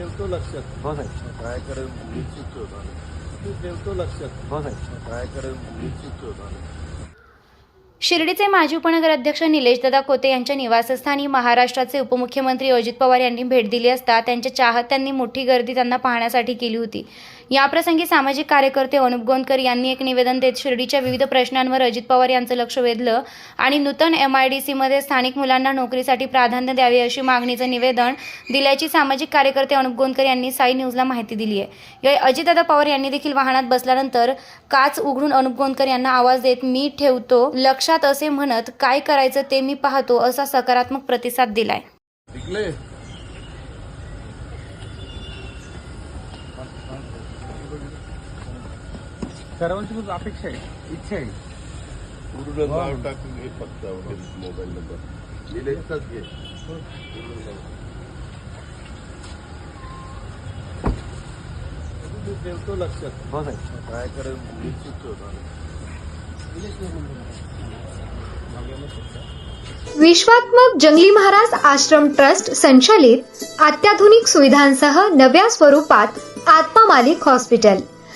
ठेवतो लक्षात. हो साहेब. काय करेल निश्चित होता तू ठेवतो लक्षात. हो साहेब. काय करेल निश्चित होता शिर्डीचे माजी उपनगर अध्यक्ष निलेशदादा कोते यांच्या निवासस्थानी महाराष्ट्राचे उपमुख्यमंत्री अजित पवार यांनी भेट दिली असता त्यांच्या चाहत्यांनी मोठी गर्दी त्यांना पाहण्यासाठी केली होती. याप्रसंगी सामाजिक कार्यकर्ते अनुप गोंदकर यांनी एक निवेदन देत शिर्डीच्या विविध प्रश्नांवर अजित पवार यांचं लक्ष वेधलं आणि नूतन एम आय डी सीमध्ये स्थानिक मुलांना नोकरीसाठी प्राधान्य द्यावे अशी मागणीचं निवेदन दिल्याची सामाजिक कार्यकर्ते अनुप गोंदकर यांनी साई न्यूजला माहिती दिली आहे. यावेळी अजितदादा पवार यांनी देखील वाहनात बसल्यानंतर काच उघडून अनुप गोंदकर यांना आवाज देत मी ठेवतो लक्षात असे म्हणत काय करायचं ते मी पाहतो असा सकारात्मक प्रतिसाद दिलाय. सर्वांची खूप अपेक्षा आहे इच्छा आहे. पूर्ण नाव टाकून घे फक्त मोबाईल नंबर निलेशचाच घे. तू ठेवतो लक्षात. हो साहेब काय करेल निश्चित होता विश्वात्मक जंगली महाराज आश्रम ट्रस्ट संचालित अत्याधुनिक सुविधांसह नव्या स्वरूपात आत्मा मालिक हॉस्पिटल.